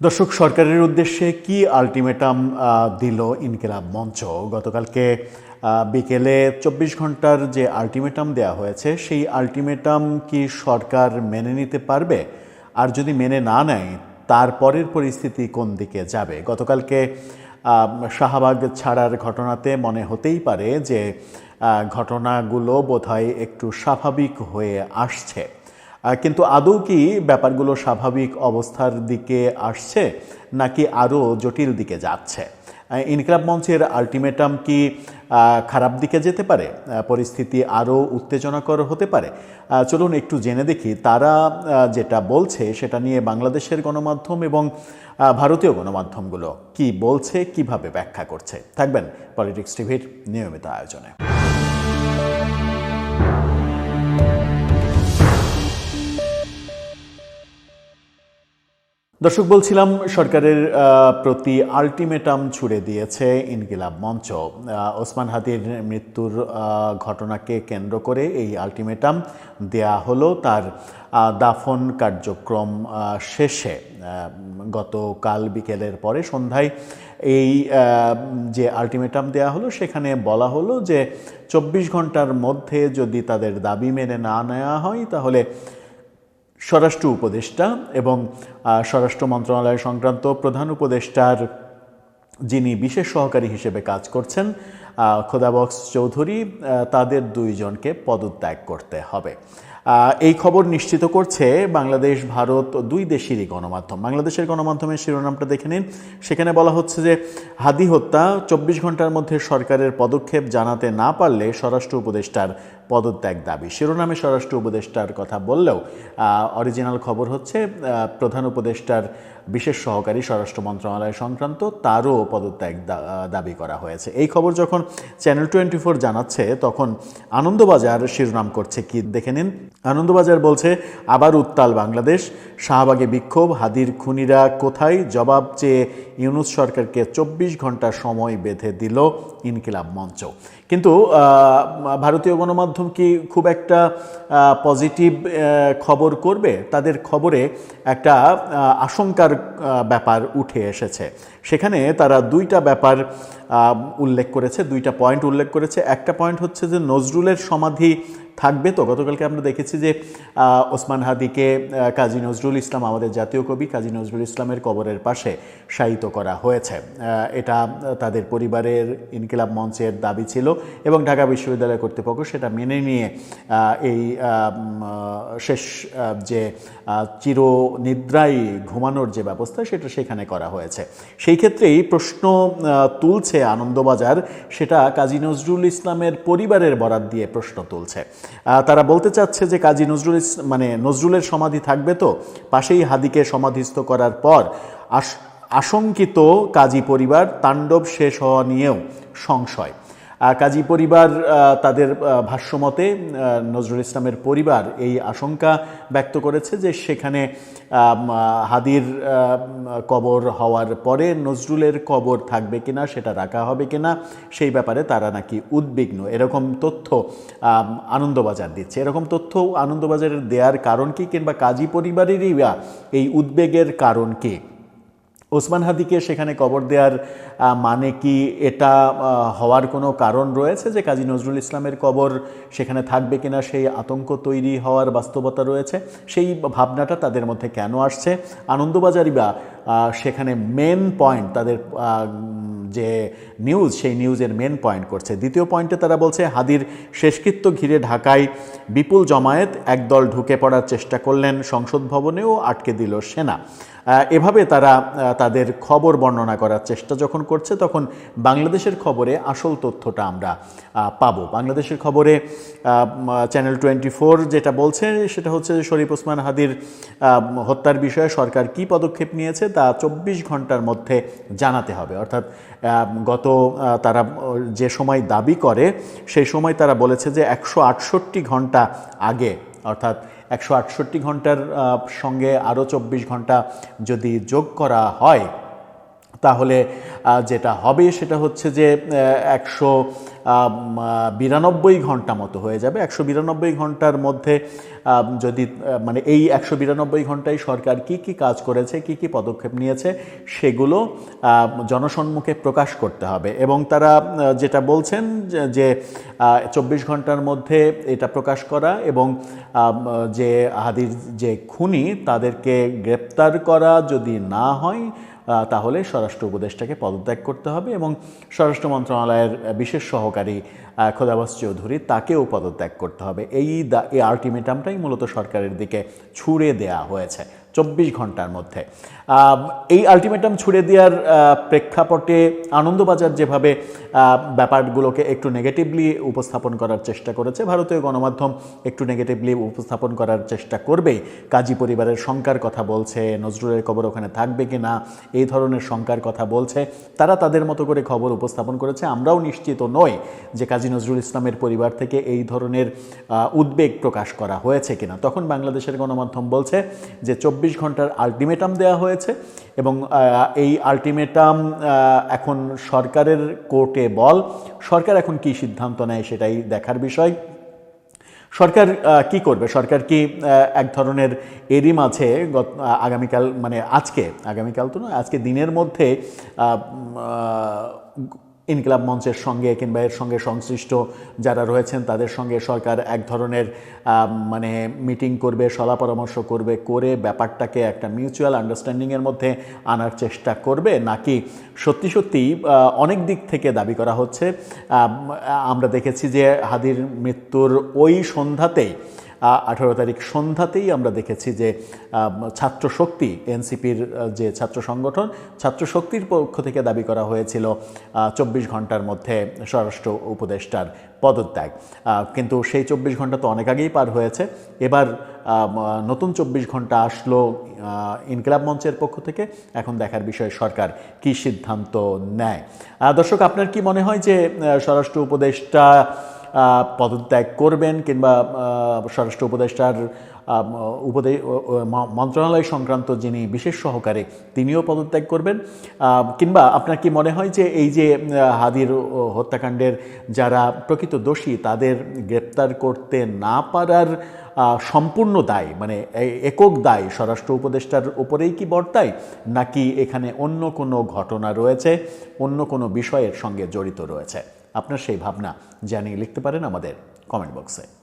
দর্শক, সরকারের উদ্দেশ্যে কি আলটিমেটাম দিল ইনকিলাব মঞ্চ? গতকালকে বিকেলে চব্বিশ ঘণ্টার যে আলটিমেটাম দেয়া হয়েছে, সেই আলটিমেটাম কি সরকার মেনে নিতে পারবে? আর যদি মেনে না নেয় তারপরের পরিস্থিতি কোন দিকে যাবে? গতকালকে শাহবাগ ছাড়ার ঘটনাতে মনে হতেই পারে যে ঘটনাগুলো বোধহয় একটু স্বাভাবিক হয়ে আসছে। কিন্তু আদৌ কি ব্যাপারগুলো স্বাভাবিক অবস্থার দিকে আসছে নাকি আরও জটিল দিকে যাচ্ছে? ইনকলাব মঞ্চের আলটিমেটাম কি খারাপ দিকে যেতে পারে? পরিস্থিতি আরও উত্তেজনাকর হতে পারে? চলুন একটু জেনে দেখি। তারা যেটা বলছে সেটা নিয়ে বাংলাদেশের গণমাধ্যম এবং ভারতীয় গণমাধ্যমগুলো কি বলছে, কীভাবে ব্যাখ্যা করছে? থাকবেন পলিটিক্স টিভির নিয়মিত আয়োজনে। দর্শক, বলছিলাম সরকারের প্রতি আলটিমেটাম ছুড়ে দিয়েছে ইনকিলাব মঞ্চ। ওসমান হাদির মৃত্যুর ঘটনাকে কেন্দ্র করে এই আলটিমেটাম দেয়া হলো। তার দাফন কার্যক্রম শেষে গতকাল বিকেলের পরে সন্ধ্যায় এই যে আলটিমেটাম দেয়া হলো, সেখানে বলা হলো যে চব্বিশ ঘণ্টার মধ্যে যদি তাদের দাবি মেনে না নেওয়া হয়, তাহলে স্বরাষ্ট্র উপদেষ্টা এবং স্বরাষ্ট্র মন্ত্রণালয় সংক্রান্ত প্রধান উপদেষ্টার যিনি বিশেষ সহকারী হিসেবে কাজ করছেন খোদাবক্স চৌধুরী তাদের দুইজনকে পদত্যাগ করতে হবে। এই খবর নিশ্চিত করছে বাংলাদেশ, ভারত দুই দেশেরই গণমাধ্যম। বাংলাদেশের গণমাধ্যমের শিরোনামটা দেখে নিন। সেখানে বলা হচ্ছে যে, হাদি হত্যা, চব্বিশ ঘণ্টার মধ্যে সরকারের পদক্ষেপ জানাতে না পারলে স্বরাষ্ট্র উপদেষ্টার পদত্যাগ দাবি। শিরোনামে স্বরাষ্ট্র উপদেষ্টার কথা বললেও অরিজিনাল খবর হচ্ছে প্রধান উপদেষ্টার বিশেষ সহকারী স্বরাষ্ট্র মন্ত্রণালয় সংক্রান্ত তারও পদত্যাগ দাবি করা হয়েছে। এই খবর যখন চ্যানেল টোয়েন্টি ফোর জানাচ্ছে, তখন আনন্দবাজার শিরোনাম করছে কি দেখে নিন। আনন্দবাজার বলছে, আবার উত্তাল বাংলাদেশ, শাহবাগে বিক্ষোভ, হাদির খুনিরা কোথায়? জবাব চেয়ে ইউনুস সরকারকে চব্বিশ ঘণ্টা সময় বেঁধে দিল ইনকিলাব মঞ্চ। কিন্তু ভারতীয় গণমাধ্যম কি খুব একটা পজিটিভ খবর করবে? তাদের খবরে একটা আশঙ্কার ব্যাপার উঠে এসেছে। সেখানে তারা দুইটা ব্যাপার উল্লেখ করেছে, দুইটা পয়েন্ট উল্লেখ করেছে। একটা পয়েন্ট হচ্ছে যে নজরুলের সমাধি থাকবে তো? গতকালকে আমরা দেখেছি যে ওসমান হাদিকে কাজী নজরুল ইসলাম, আমাদের জাতীয় কবি কাজী নজরুল ইসলামের কবরের পাশে শায়িত করা হয়েছে। এটা তাদের পরিবারের ইনকিলাব মঞ্চের দাবি ছিল এবং ঢাকা বিশ্ববিদ্যালয় কর্তৃপক্ষ সেটা মেনে নিয়ে এই শেষ যে আহ, চিরনিদ্রায় ঘুমানোর যে ব্যবস্থা সেটা সেখানে করা হয়েছে। সেই ক্ষেত্রেই প্রশ্ন তুলছে আনন্দবাজার সেটা কাজী নজরুল ইসলামের পরিবারের বরাত দিয়ে প্রশ্ন তুলছে। তারা বলতে চাচ্ছে যে কাজী নজরুল মানে নজরুলের সমাধি থাকবে তো পাশেই হাদিকে সমাধিস্থ করার পর আশঙ্কিত কাজী পরিবার তাণ্ডব শেষ হওয়া নিয়েও সংশয়। কাজী পরিবার তাদের ভাষ্যমতে নজরুল ইসলামের পরিবার এই আশঙ্কা ব্যক্ত করেছে যে সেখানে হাদির কবর হওয়ার পরে নজরুলের কবর থাকবে কিনা, সেটা রাখা হবে কিনা, সেই ব্যাপারে তারা নাকি উদ্বিগ্ন। এরকম তথ্য আনন্দবাজার দিচ্ছে। এরকম তথ্য আনন্দবাজারের দেওয়ার কারণ কি কিংবা কাজী পরিবারেরই এই উদ্বেগের কারণ কি? ওসমান হাদিকে সেখানে কবর দেওয়ার মানে কি এটা হওয়ার কোনো কারণ রয়েছে যে কাজী নজরুল ইসলামের কবর সেখানে থাকবে কিনা? সেই আতঙ্ক তৈরি হওয়ার বাস্তবতা রয়েছে। সেই ভাবনাটা তাদের মধ্যে কেন আসছে? আনন্দবাজারই বা সেখানে মেন পয়েন্ট তাদের যে নিউজ সেই নিউজের মেন পয়েন্ট করছে। দ্বিতীয় পয়েন্টে তারা বলছে, হাদির শেষকৃত্য ঘিরে ঢাকায় বিপুল জমায়েত, একদল ঢুকে পড়ার চেষ্টা করলেন সংসদ ভবনেও আটকে দিল সেনা। এভাবে তারা তাদের খবর বর্ণনা করার চেষ্টা যখন করছে, তখন বাংলাদেশের খবরে আসল তথ্যটা আমরা পাবো। বাংলাদেশের খবরে চ্যানেল টোয়েন্টি ফোর যেটা বলছে, সেটা হচ্ছে শরীফ ওসমান হাদির হত্যার বিষয়ে সরকার কি পদক্ষেপ নিয়েছে তা চব্বিশ ঘণ্টার মধ্যে জানাতে হবে। অর্থাৎ গত তারা যে সময় দাবি করে, সেই সময় তারা বলেছে যে একশো আটষট্টি ঘণ্টা আগে, অর্থাৎ একশো আটষট্টি ঘণ্টার সঙ্গে আরও চব্বিশ ঘণ্টা যদি যোগ করা হয়, তাহলে যেটা হবে সেটা হচ্ছে যে একশো বিরানব্বই ঘণ্টা মতো হয়ে যাবে। একশো বিরানব্বই ঘণ্টার মধ্যে যদি মানে এই একশো বিরানব্বই ঘন্টায় সরকার কি কি কাজ করেছে, কি কি পদক্ষেপ নিয়েছে, সেগুলো জনসম্মুখে প্রকাশ করতে হবে। এবং তারা যেটা বলছেন যে- চব্বিশ ঘণ্টার মধ্যে এটা প্রকাশ করা এবং যে হাদির যে খুনি, তাদেরকে গ্রেপ্তার করা যদি না হয় তাহলে স্বরাষ্ট্র উপদেষ্টাকে পদত্যাগ করতে হবে এবং স্বরাষ্ট্র মন্ত্রণালয়ের বিশেষ সহকারী খোদাবাস চৌধুরী তাকেও পদত্যাগ করতে হবে। এই দা- এই আলটিমেটামটাই মূলত সরকারের দিকে ছুড়ে দেয়া হয়েছে। চব্বিশ ঘণ্টার মধ্যে। এই আলটিমেটাম ছুড়ে দেওয়ার প্রেক্ষাপটে আনন্দবাজার যেভাবে ব্যাপারগুলোকে একটু নেগেটিভলি উপস্থাপন করার চেষ্টা করেছে, ভারতীয় গণমাধ্যম একটু নেগেটিভলি উপস্থাপন করার চেষ্টা করবেই। কাজী পরিবারের শঙ্কার কথা বলছে, নজরুলের কবর ওখানে থাকবে কি না, এই ধরনের শঙ্কার কথা বলছে। তারা তাদের মতো করে খবর উপস্থাপন করেছে, আমরাও নিশ্চিত নই যে কাজী নজরুল ইসলামের পরিবার থেকে এই ধরনের উদ্বেগ প্রকাশ করা হয়েছে কিনা। তখন বাংলাদেশের গণমাধ্যম বলছে যে, চব্বিশ ঘণ্টার আলটিমেটাম দেওয়া হয়েছে এবং এই আলটিমেটাম এখন সরকারের কোর্টে বল। সরকার এখন কি সিদ্ধান্ত নেয় সেটাই দেখার বিষয়। সরকার কি করবে? সরকার কি এক ধরনের এরই মাঝে আগামীকাল মানে আজকে, আগামীকাল তো নয়, আজকে দিনের মধ্যে ইনকিলাব মঞ্চের সঙ্গে কিংবা এর সঙ্গে সংশ্লিষ্ট যারা রয়েছেন, তাদের সঙ্গে সরকার এক ধরনের মানে মিটিং করবে, সলা পরামর্শ করবে, করে ব্যাপারটাকে একটা মিউচুয়াল আন্ডারস্ট্যান্ডিংয়ের মধ্যে আনার চেষ্টা করবে। নাকি সত্যি সত্যি অনেক দিক থেকে দাবি করা হচ্ছে। আমরা দেখেছি যে হাদির মৃত্যুর ওই সন্ধ্যাতেই আঠারো তারিখ সন্ধ্যাতেই আমরা দেখেছি যে ছাত্র শক্তি, এনসিপির যে ছাত্র সংগঠন, ছাত্র শক্তির পক্ষ থেকে দাবি করা হয়েছিল চব্বিশ ঘণ্টার মধ্যে স্বরাষ্ট্র উপদেষ্টার পদত্যাগ। কিন্তু সেই চব্বিশ ঘণ্টা তো অনেক আগেই পার হয়েছে। এবার নতুন চব্বিশ ঘণ্টা আসলো ইনকিলাব মঞ্চের পক্ষ থেকে। এখন দেখার বিষয় সরকার কি সিদ্ধান্ত নেয়? দর্শক, আপনার কি মনে হয় যে স্বরাষ্ট্র উপদেষ্টা পদত্যাগ করবেন কিংবা স্বরাষ্ট্র উপদেষ্টার উপদে মন্ত্রণালয় সংক্রান্ত যিনি বিশেষ সহকারে, তিনিও পদত্যাগ করবেন। কিংবা আপনার কি মনে হয় যে এই যে হাদির হত্যাকাণ্ডের যারা প্রকৃত দোষী, তাদের গ্রেপ্তার করতে না পারার সম্পূর্ণ দায় মানে একক দায় স্বরাষ্ট্র উপদেষ্টার উপরেই কি বর্তায়, নাকি এখানে অন্য কোনো ঘটনা রয়েছে, অন্য কোনো বিষয়ের সঙ্গে জড়িত রয়েছে? আপনার সেই ভাবনা জানিয়ে লিখতে পারেন আমাদের কমেন্ট বক্সে